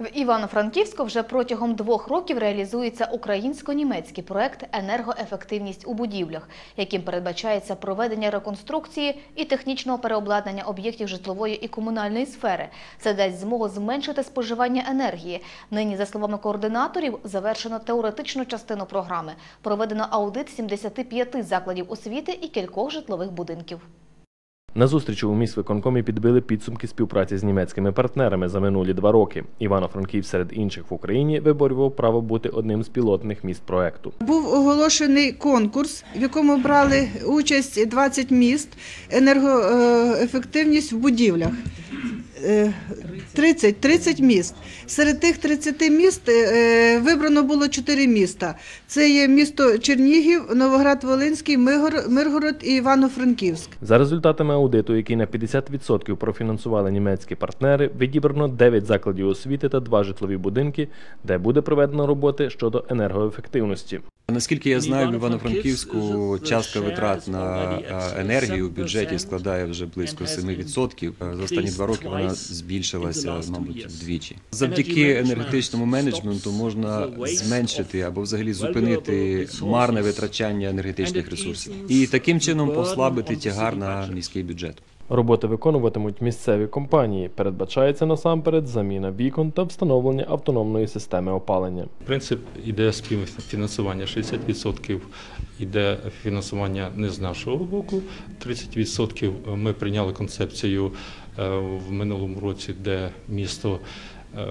В Івано-Франківську вже протягом двох років реалізується українсько-німецький проект «Енергоефективність у будівлях», яким передбачається проведення реконструкції і технічного переобладнання об'єктів житлової і комунальної сфери. Це дасть змогу зменшити споживання енергії. Нині, за словами координаторів, завершено теоретичну частину програми. Проведено аудит 75 закладів освіти і кількох житлових будинків. На зустрічі у міськвиконкомі підбили підсумки співпраці з німецькими партнерами за минулі два роки. Івано-Франків серед інших в Україні виборював право бути одним з пілотних міст проекту. Був оголошений конкурс, в якому брали участь 20 міст, енергоефективність в будівлях. Е, 30, 30 міст. Серед тих 30 міст е, вибрано було 4 міста. Це є місто Чернігів, Новоград-Волинський, Мигор- Миргород і Івано-Франківськ. За результатами аудиту, який на 50% профінансували німецькі партнери, відібрано 9 закладів освіти та 2 житлові будинки, де буде проведено роботи щодо енергоефективності. Наскільки я знаю, в Івано-Франківську частка витрат на е, енергію в бюджеті складає вже близько 7%. Е, За останні два роки вона збільшилася, мабуть, вдвічі. Завдяки енергетичному менеджменту можна зменшити або взагалі зупинити марне витрачання енергетичних ресурсів і таким чином послабити тягар на міський бюджет. Роботи виконуватимуть місцеві компанії. Передбачається насамперед заміна вікон та встановлення автономної системи опалення. Принцип іде співфінансування 60% іде фінансування не з нашого боку. 30% ми прийняли концепцію е, в минулому році, де місто е,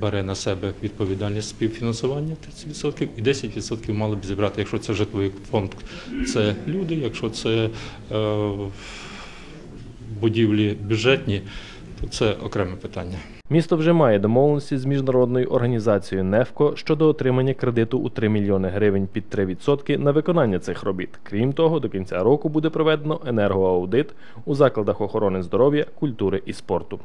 бере на себе відповідальність співфінансування 30%, і 10% мали б зібрати, якщо це житловий фонд, це люди, якщо це е, будівлі бюджетні, то це окреме питання. Місто вже має домовленості з міжнародною організацією «Нефко» щодо отримання кредиту у 3 мільйони гривень під 3% на виконання цих робіт. Крім того, до кінця року буде проведено енергоаудит у закладах охорони здоров'я, культури і спорту.